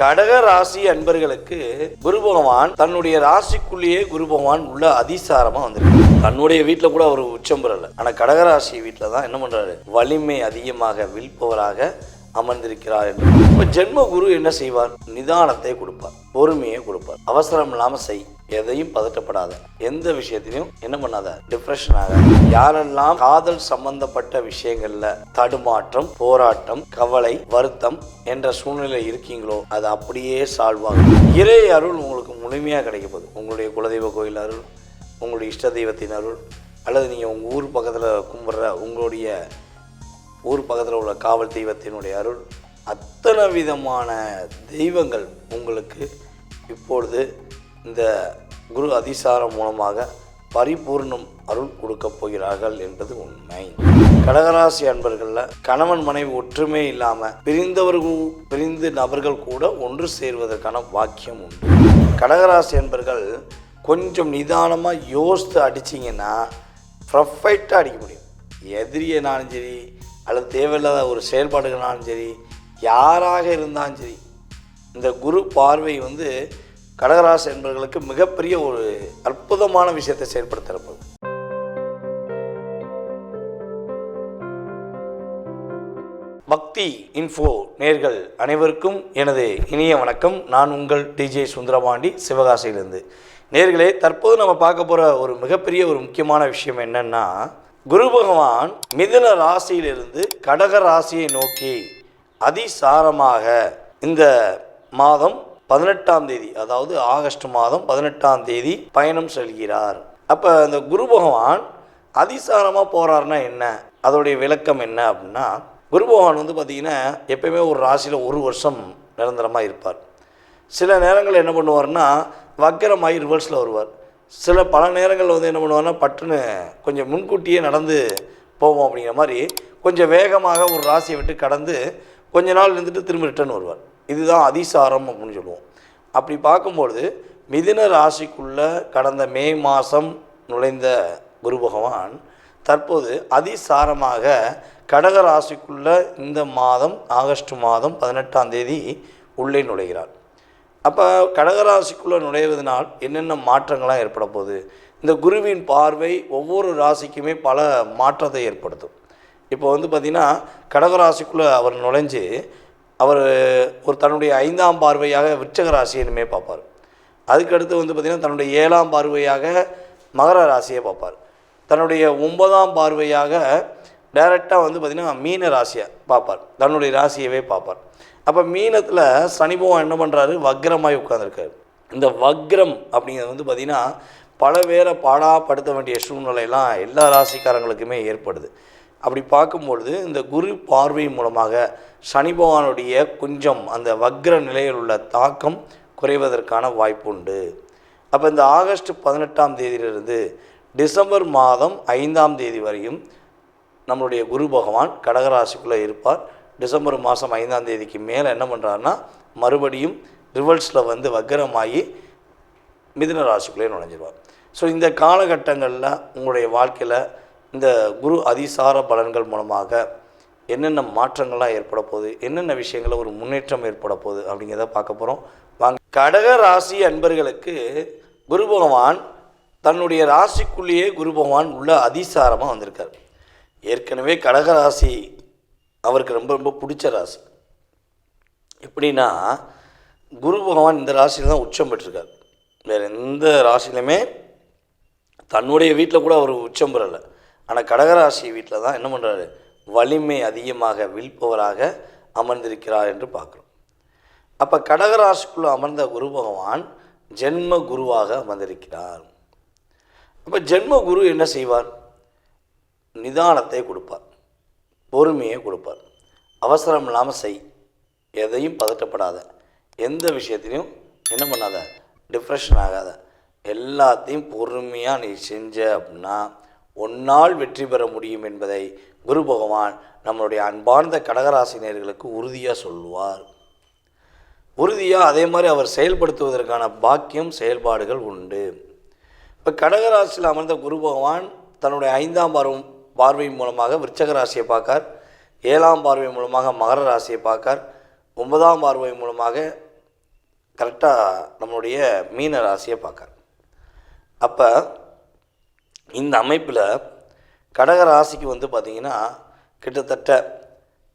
கடக ராசி அன்பர்களுக்கு குரு பகவான் தன்னுடைய ராசிக்குள்ளேயே குரு பகவான் உள்ள அதிசாரமா வந்திருக்கு தன்னுடைய வீட்டில் கூட அவர் உச்சம் பெறல. ஆனா கடக ராசி வீட்டில் தான் என்ன பண்றாரு? வலிமை அதிகமாக வில்பவராக அமர்ந்திருக்கிறார் என்று இப்போ ஜென்ம குரு என்ன செய்வார்? நிதானத்தை கொடுப்பார். பொறுமையை கொடுப்பார். அவசரம் இல்லாமல் செய். எதையும் பதட்டப்படாத. எந்த விஷயத்திலையும் என்ன பண்ணாத. டிப்ரெஷன் ஆகாத. யாரெல்லாம் காதல் சம்பந்தப்பட்ட விஷயங்கள்ல தடுமாற்றம் போராட்டம் கவலை வருத்தம் என்ற சூழ்நிலை இருக்கீங்களோ அது அப்படியே சால்வ் ஆகும். இறை அருள் உங்களுக்கு முழுமையாக கிடைக்க போகுது. உங்களுடைய குலதெய்வ கோயில் அருள் உங்களுடைய இஷ்ட தெய்வத்தின் அருள் அல்லது நீங்கள் உங்கள் ஊர் பக்கத்தில் கும்பிட்ற உங்களுடைய ஊர் பக்கத்தில் உள்ள காவல் தெய்வத்தினுடைய அருள் அத்தனை விதமான தெய்வங்கள் உங்களுக்கு இப்பொழுது இந்த குரு அதிசாரம் மூலமாக பரிபூர்ணம் அருள் கொடுக்க போகிறார்கள் என்பது உண்மை. கடகராசி அன்பர்களில் கணவன் மனைவி ஒற்றுமை இல்லாமல் பிரிந்தவர்கள் பிரிந்து நபர்கள் கூட ஒன்று சேர்வதற்கான வாக்கியம் உண்டு. கடகராசி அன்பர்கள் கொஞ்சம் நிதானமாக யோசித்து அடிச்சிங்கன்னா ப்ரொஃபைட்டாக அடிக்க முடியும். எதிரியனாலும் சரி அல்லது தேவையில்லாத ஒரு செயல்பாடுகளாலும் சரி யாராக இருந்தாலும் சரி இந்த குரு பார்வை வந்து கடகராசி என்பவர்களுக்கு மிகப்பெரிய ஒரு அற்புதமான விஷயத்தை செயல்படுத்துகிறப்போது பக்தி இன்ஃபோ நேர்கள் அனைவருக்கும் எனது இனிய வணக்கம். நான் உங்கள் டிஜே சுந்தரபாண்டி சிவகாசியிலிருந்து. நேர்களே தற்போது நம்ம பார்க்க போகிற ஒரு மிகப்பெரிய ஒரு முக்கியமான விஷயம் என்னென்னா குரு பகவான் மிதுன ராசியிலிருந்து கடக ராசியை நோக்கி அதிசாரமாக இந்த மாதம் பதினெட்டாம் தேதி அதாவது ஆகஸ்ட் மாதம் பதினெட்டாம் தேதி பயணம் செல்கிறார். அப்போ அந்த குரு பகவான் அதிசாரமாக போகிறாருன்னா என்ன? அதோடைய விளக்கம் என்ன அப்படின்னா குரு பகவான் வந்து பார்த்திங்கன்னா எப்பயுமே ஒரு ராசியில் ஒரு வருஷம் நிரந்தரமாக இருப்பார். சில நேரங்கள் என்ன பண்ணுவார்னா வக்கரமாகி ரிவர்ஸில் வருவார். சில பல நேரங்களில் வந்து என்ன பண்ணுவார்னா பட்டுன்னு கொஞ்சம் முன்கூட்டியே நடந்து போவோம் அப்படிங்கிற மாதிரி கொஞ்சம் வேகமாக ஒரு ராசியை விட்டு கடந்து கொஞ்ச நாள் இருந்துட்டு திரும்ப ரிட்டர்ன் வருவார். இதுதான் அதிசாரம் அப்படின்னு சொல்லுவோம். அப்படி பார்க்கும்பொழுது மிதின ராசிக்குள்ளே கடந்த மே மாதம் நுழைந்த குரு பகவான் தற்போது அதிசாரமாக கடக ராசிக்குள்ள இந்த மாதம் ஆகஸ்ட் மாதம் பதினெட்டாம் தேதி உள்ளே நுழைகிறார். அப்போ கடகராசிக்குள்ளே நுழைவதனால் என்னென்ன மாற்றங்கள்லாம் ஏற்பட போகுது? இந்த குருவின் பார்வை ஒவ்வொரு ராசிக்குமே பல மாற்றத்தை ஏற்படுத்தும். இப்போ வந்து பார்த்திங்கன்னா கடகராசிக்குள்ளே அவர் நுழைஞ்சு அவர் ஒரு தன்னுடைய ஐந்தாம் பார்வையாக விருச்சக ராசியினுமே பார்ப்பார். அதுக்கடுத்து வந்து பார்த்திங்கன்னா தன்னுடைய ஏழாம் பார்வையாக மகர ராசியை பார்ப்பார். தன்னுடைய ஒன்பதாம் பார்வையாக டைரெக்டாக வந்து பார்த்திங்கன்னா மீன ராசியை பார்ப்பார். தன்னுடைய ராசியவே பார்ப்பார். அப்போ மீனத்தில் சனி பகவான் என்ன பண்ணுறாரு வக்ரமாய் உட்காந்துருக்காரு இந்த வக்ரம் அப்படிங்கிறது வந்து பார்த்திங்கன்னா பல பேரை பாடாப்படுத்த வேண்டிய சூழ்நிலையெல்லாம் எல்லா ராசிக்காரங்களுக்குமே ஏற்படுது. அப்படி பார்க்கும்பொழுது இந்த குரு பார்வை மூலமாக சனி பகவானுடைய கொஞ்சம் அந்த வக்ர நிலையில் உள்ள தாக்கம் குறைவதற்கான வாய்ப்பு உண்டு. அப்போ இந்த ஆகஸ்ட் பதினெட்டாம் தேதியிலிருந்து டிசம்பர் மாதம் ஐந்தாம் தேதி வரையும் நம்மளுடைய குரு பகவான் கடகராசிக்குள்ளே இருப்பார். டிசம்பர் மாதம் ஐந்தாம் தேதிக்கு மேலே என்ன பண்ணுறாருன்னா மறுபடியும் ரிவல்ஸில் வந்து வக்கரமாகி மிதுன ராசிக்குள்ளே நுழைஞ்சிருவார். ஸோ இந்த காலகட்டங்களில் உங்களுடைய வாழ்க்கையில் இந்த குரு அதிசார பலன்கள் மூலமாக என்னென்ன மாற்றங்கள்லாம் ஏற்பட போகுது என்னென்ன விஷயங்களில் ஒரு முன்னேற்றம் ஏற்பட போகுது அப்படிங்கிறத பார்க்க போகிறோம் வாங்க. கடக ராசி அன்பர்களுக்கு குரு பகவான் தன்னுடைய ராசிக்குள்ளேயே குரு பகவான் உள்ள அதிசாரமாக வந்திருக்கார். ஏற்கனவே கடக ராசி அவருக்கு ரொம்ப ரொம்ப பிடிச்ச ராசி. எப்படின்னா குரு பகவான் இந்த ராசியில் தான் உச்சம் பெற்றிருக்கார். வேறு எந்த ராசியிலுமே தன்னுடைய வீட்டில் கூட அவர் உச்சம் பெறலை. ஆனால் கடகராசி வீட்டில் தான் என்ன பண்ணுறாரு வலிமை அதிகமாக வில்பவராக அமர்ந்திருக்கிறார் என்று பார்க்குறோம். அப்போ கடகராசிக்குள்ளே அமர்ந்த குரு பகவான் ஜென்ம குருவாக அமர்ந்திருக்கிறார். அப்போ ஜென்ம குரு என்ன செய்வார்? நிதானத்தை கொடுப்பார். பொறுமையை கொடுப்பார். அவசரம் இல்லாமல் செய். எதையும் பதட்டப்படாத. எந்த விஷயத்திலையும் என்ன பண்ணாத? டிப்ரெஷன் ஆகாத. எல்லாத்தையும் பொறுமையாக நீ செஞ்ச அப்படின்னா ஒன்னால் வெற்றி பெற முடியும் என்பதை குரு பகவான் நம்மளுடைய அன்பார்ந்த கடகராசினியர்களுக்கு உறுதியாக சொல்லுவார். உறுதியாக அதே மாதிரி அவர் செயல்படுத்துவதற்கான பாக்கியம் செயல்பாடுகள் உண்டு. இப்போ கடகராசியில் அமர்ந்த குரு பகவான் தன்னுடைய ஐந்தாம் பார்வம் பார்வை மூலமாக விருச்சக ராசியை பார்க்கார். ஏழாம் பார்வை மூலமாக மகர ராசியை பார்க்கார். ஒன்பதாம் பார்வை மூலமாக கரெக்டாக நம்மளுடைய மீன ராசியை பார்க்கார். அப்போ இந்த அமைப்பில் கடக ராசிக்கு வந்து பார்த்திங்கன்னா கிட்டத்தட்ட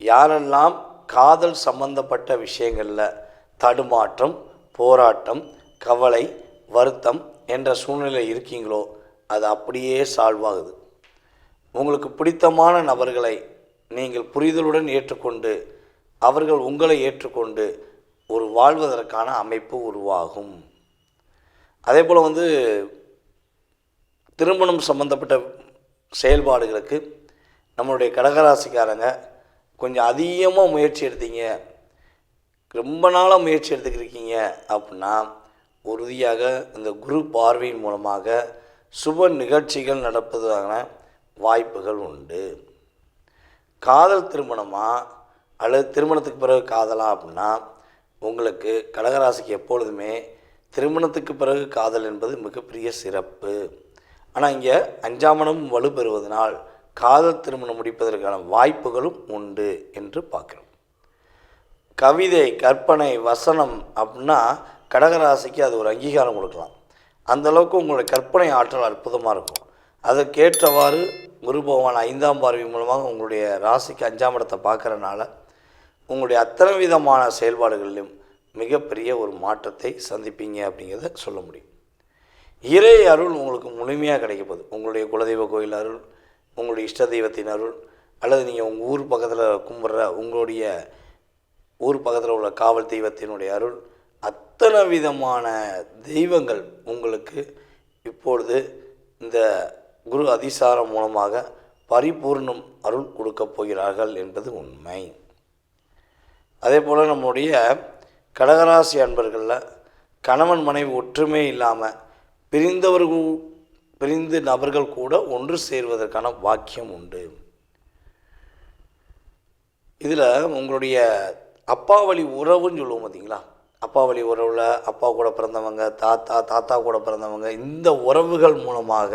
யாரெல்லாம் காதல் சம்பந்தப்பட்ட விஷயங்களில் தடுமாற்றம் போராட்டம் கவலை வருத்தம் என்ற சூழ்நிலை இருக்கீங்களோ அது அப்படியே சால்வ் ஆகுது. உங்களுக்கு பிடித்தமான நபர்களை நீங்கள் புரிதலுடன் ஏற்றுக்கொண்டு அவர்கள் உங்களை ஏற்றுக்கொண்டு ஒரு வாழ்வதற்கான அமைப்பு உருவாகும். அதே போல் வந்து திருமணம் சம்பந்தப்பட்ட செயல்பாடுகளுக்கு நம்மளுடைய கடகராசிக்காரங்க கொஞ்சம் அதிகமாக முயற்சி எடுத்தீங்க. ரொம்ப நாளாக முயற்சி எடுத்துக்கிருக்கீங்க அப்படின்னா உறுதியாக இந்த குரு பார்வையின் மூலமாக சுப நிகழ்ச்சிகள் நடப்பதற்கான வாய்ப்புகள் உண்டு. காதல் திருமணமாக அல்லது திருமணத்துக்கு பிறகு காதலா அப்படின்னா உங்களுக்கு கடகராசிக்கு எப்பொழுதுமே திருமணத்துக்கு பிறகு காதல் என்பது மிகப்பெரிய சிறப்பு. ஆனால் இங்கே அஞ்சாமனம் வலுப்பெறுவதனால் காதல் திருமணம் முடிப்பதற்கான வாய்ப்புகளும் உண்டு என்று பார்க்குறோம். கவிதை கற்பனை வசனம் அப்படின்னா கடகராசிக்கு அது ஒரு அங்கீகாரம் கொடுக்கலாம். அந்த அளவுக்கு உங்களுடைய கற்பனை ஆற்றல் அற்புதமாக இருக்கும். அதற்கேற்றவாறு குரு பகவான் ஐந்தாம் பார்வை மூலமாக உங்களுடைய ராசிக்கு அஞ்சாம் இடத்தை பார்க்குறனால உங்களுடைய அத்தனை விதமான செயல்பாடுகளிலும் மிகப்பெரிய ஒரு மாற்றத்தை சந்திப்பீங்க அப்படிங்கிறத சொல்ல முடியும். இறை அருள் உங்களுக்கு முழுமையாக கிடைக்க போகுது. உங்களுடைய குலதெய்வ கோயில் அருள் உங்களுடைய இஷ்ட தெய்வத்தின் அருள் அல்லது நீங்கள் உங்கள் ஊர் பக்கத்தில் கும்பிட்ற உங்களுடைய ஊர் பக்கத்தில் உள்ள காவல் தெய்வத்தினுடைய அருள் அத்தனை விதமான தெய்வங்கள் உங்களுக்கு இப்பொழுது இந்த குரு அதிசாரம் மூலமாக பரிபூர்ணம் அருள் கொடுக்கப் போகிறார்கள் என்பது உண்மை. அதே போல் நம்முடைய கடகராசி அன்பர்களில் கணவன் மனைவி ஒற்றுமை இல்லாமல் பிரிந்தவர்கள் பிரிந்து நபர்கள் கூட ஒன்று சேர்வதற்கான வாக்கியம் உண்டு. இதில் உங்களுடைய அப்பா வழி உறவுன்னு சொல்லுவோம் பார்த்தீங்களா அப்பா வழி உறவில் அப்பா கூட பிறந்தவங்க தாத்தா தாத்தா கூட பிறந்தவங்க இந்த உறவுகள் மூலமாக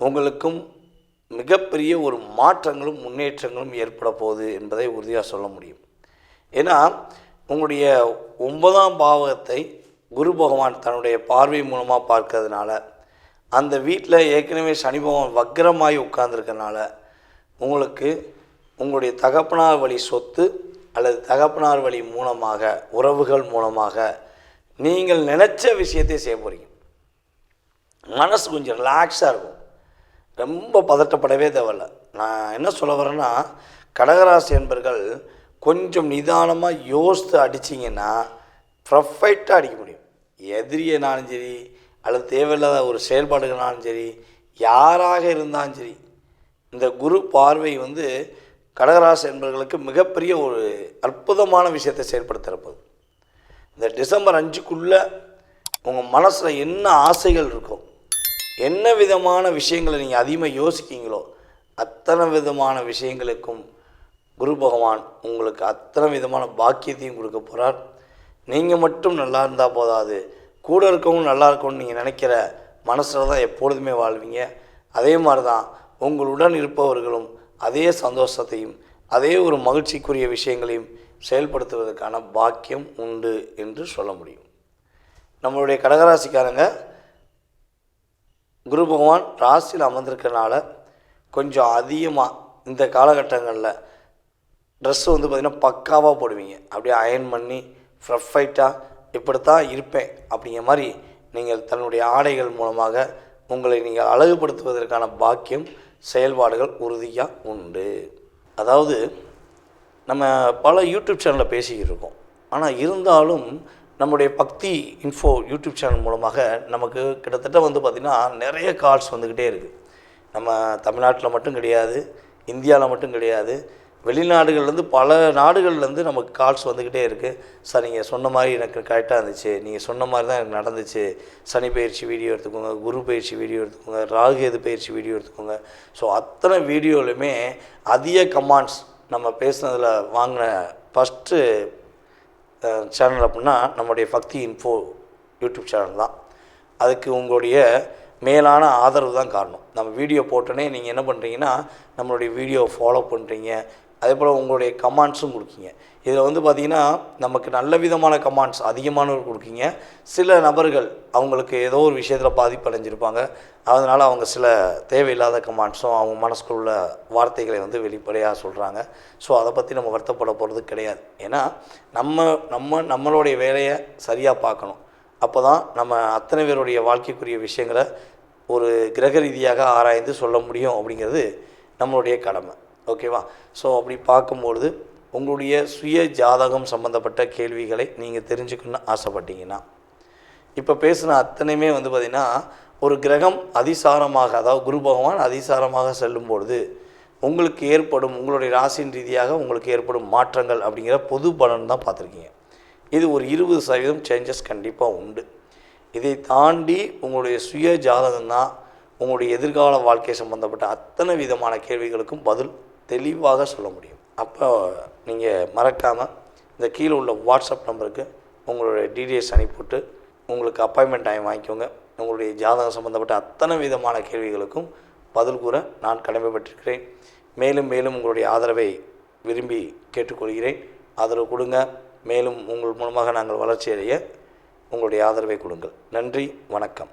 உங்களுக்கும் மிகப்பெரிய ஒரு மாற்றங்களும் முன்னேற்றங்களும் ஏற்பட போகுது என்பதை உறுதியாக சொல்ல முடியும். ஏன்னா உங்களுடைய ஒன்பதாம் பாவகத்தை குரு பகவான் தன்னுடைய பார்வை மூலமாக பார்க்கறதுனால அந்த வீட்டில் ஏற்கனவே சனி பகவான் வக்கரமாகி உட்கார்ந்துருக்கனால உங்களுக்கு உங்களுடைய தகப்பனார் வழி சொத்து அல்லது தகப்பனார் வழி மூலமாக உறவுகள் மூலமாக நீங்கள் நினச்ச விஷயத்தை செய்ய போகிறீங்க மனசு கொஞ்சம் ரிலாக்ஸாக இருக்கும். ரொம்ப பதட்டப்படவே தேவையில்ல. நான் என்ன சொல்ல வரேன்னா கடகராசி என்பர்கள் கொஞ்சம் நிதானமாக யோசித்து அடிச்சிங்கன்னா ப்ரொஃபைட்டாக அடிக்க முடியும். எதிரியனாலும் சரி அல்லது தேவையில்லாத ஒரு செயல்பாடுகளாலும் சரி யாராக இருந்தாலும் சரி இந்த குரு பார்வை வந்து கடகராசி என்பவர்களுக்கு மிகப்பெரிய ஒரு அற்புதமான விஷயத்தை செயல்படுத்துகிறப்போது இந்த டிசம்பர் அஞ்சுக்குள்ளே உங்கள் மனசில் என்ன ஆசைகள் இருக்கும் என்ன விதமான விஷயங்களை நீங்கள் அதிகமாக யோசிக்கிங்களோ அத்தனை விதமான விஷயங்களுக்கும் குரு பகவான் உங்களுக்கு அத்தனை விதமான பாக்கியத்தையும் கொடுக்க போகிறார் நீங்கள் மட்டும் நல்லா இருந்தால் போதாது. கூட இருக்கவங்க நல்லா இருக்கும்னு நீங்கள் நினைக்கிற மனசில் தான் எப்பொழுதுமே வாழ்வீங்க. அதே மாதிரி தான் உங்களுடன் இருப்பவர்களும் அதே சந்தோஷத்தையும் அதே ஒரு மகிழ்ச்சிக்குரிய விஷயங்களையும் செயல்படுத்துவதற்கான பாக்கியம் உண்டு என்று சொல்ல முடியும். நம்மளுடைய கடகராசிக்காரங்க குரு பகவான் ராசியில் அமர்ந்திருக்கனால கொஞ்சம் அதிகமாக இந்த காலகட்டங்களில் ட்ரெஸ்ஸு வந்து பார்த்திங்கன்னா பக்காவாக போடுவீங்க. அப்படியே அயன் பண்ணி ப்ரஃபைட்டாக இப்படித்தான் இருப்பேன் அப்படிங்கிற மாதிரி நீங்கள் தன்னுடைய ஆடைகள் மூலமாக உங்களை நீங்கள் அழகுபடுத்துவதற்கான பாக்கியம் செயல்பாடுகள் உறுதியாக உண்டு. அதாவது நம்ம பல யூடியூப் சேனலில் பேசிக்கிட்டு இருக்கோம். ஆனால் இருந்தாலும் நம்முடைய பக்தி இன்ஃபோ யூடியூப் சேனல் மூலமாக நமக்கு கிட்டத்தட்ட வந்து பார்த்திங்கன்னா நிறைய கால்ஸ் வந்துக்கிட்டே இருக்குது நம்ம தமிழ்நாட்டில் மட்டும் கிடையாது இந்தியாவில் மட்டும் கிடையாது வெளிநாடுகள்லேருந்து பல நாடுகள்லேருந்து நமக்கு கால்ஸ் வந்துக்கிட்டே இருக்குது சார் நீங்கள் சொன்ன மாதிரி எனக்கு கரெக்டாக இருந்துச்சு. நீங்கள் சொன்ன மாதிரி தான் எனக்கு நடந்துச்சு. சனி பயிற்சி வீடியோ எடுத்துக்கோங்க குரு பயிற்சி வீடியோ எடுத்துக்கோங்க ராகு எது பயிற்சி வீடியோ எடுத்துக்கோங்க. ஸோ அத்தனை வீடியோலையுமே அதிக கமாண்ட்ஸ் நம்ம பேசுனதில் வாங்கின ஃபஸ்ட்டு சேனல் அப்படின்னா நம்முடைய பக்தி இன்ஃபோ யூடியூப் சேனல் தான். அதுக்கு உங்களுடைய மேலான ஆதரவு தான் காரணம். நம்ம வீடியோ போட்டோன்னே நீங்கள் என்ன பண்ணுறீங்கன்னா நம்மளுடைய வீடியோ ஃபாலோ பண்ணுறீங்க அதே போல் உங்களுடைய கமாண்ட்ஸும் கொடுக்கீங்க. இதில் வந்து பார்த்திங்கன்னா நமக்கு நல்ல விதமான கமாண்ட்ஸ் அதிகமானவர் கொடுக்கீங்க. சில நபர்கள் அவங்களுக்கு ஏதோ ஒரு விஷயத்தில் பாதிப்படைஞ்சிருப்பாங்க. அதனால் அவங்க சில தேவையில்லாத கமாண்ட்ஸும் அவங்க மனசுக்குள்ள வார்த்தைகளை வந்து வெளிப்படையாக சொல்கிறாங்க ஸோ அதை பற்றி நம்ம வருத்தப்பட போகிறது கிடையாது. ஏன்னா நம்ம நம்ம நம்மளுடைய வேலையை சரியாக பார்க்கணும். அப்போ தான் நம்ம அத்தனை பேருடைய வாழ்க்கைக்குரிய விஷயங்களை ஒரு கிரக ரீதியாக ஆராய்ந்து சொல்ல முடியும் அப்படிங்கிறது நம்மளுடைய கடமை. ஓகேவா? ஸோ அப்படி பார்க்கும்பொழுது உங்களுடைய சுய ஜாதகம் சம்மந்தப்பட்ட கேள்விகளை நீங்கள் தெரிஞ்சுக்கணும்னு ஆசைப்பட்டீங்கன்னா இப்போ பேசின அத்தனையுமே வந்து பார்த்திங்கன்னா ஒரு கிரகம் அதிசாரமாக அதாவது குரு பகவான் அதிசாரமாக செல்லும் பொழுது உங்களுக்கு ஏற்படும் உங்களுடைய ராசியின் ரீதியாக உங்களுக்கு ஏற்படும் மாற்றங்கள் அப்படிங்கிற பொது பலன் தான் பார்த்துருக்கீங்க. இது ஒரு இருபது சதவீதம் சேஞ்சஸ் கண்டிப்பாக உண்டு. இதை தாண்டி உங்களுடைய சுய ஜாதகம் தான் உங்களுடைய எதிர்கால வாழ்க்கை சம்பந்தப்பட்ட அத்தனை விதமான கேள்விகளுக்கும் பதில் தெளிவாக சொல்ல முடியும். அப்போ நீங்கள் மறக்காமல் இந்த கீழே உள்ள வாட்ஸ்அப் நம்பருக்கு உங்களுடைய டீடைல்ஸ் அனுப்பிவிட்டு உங்களுக்கு அப்பாயின்மெண்ட் டைம் வாங்கிக்கோங்க. உங்களுடைய ஜாதகம் சம்பந்தப்பட்ட அத்தனை விதமான கேள்விகளுக்கும் பதில் கூற நான் கடமைப்பட்டிருக்கிறேன். மேலும் மேலும் உங்களுடைய ஆதரவை விரும்பி கேட்டுக்கொள்கிறேன். ஆதரவு கொடுங்க. மேலும் உங்கள் மூலமாக நாங்கள் வளர்ச்சி அடைய உங்களுடைய ஆதரவை கொடுங்கள். நன்றி வணக்கம்.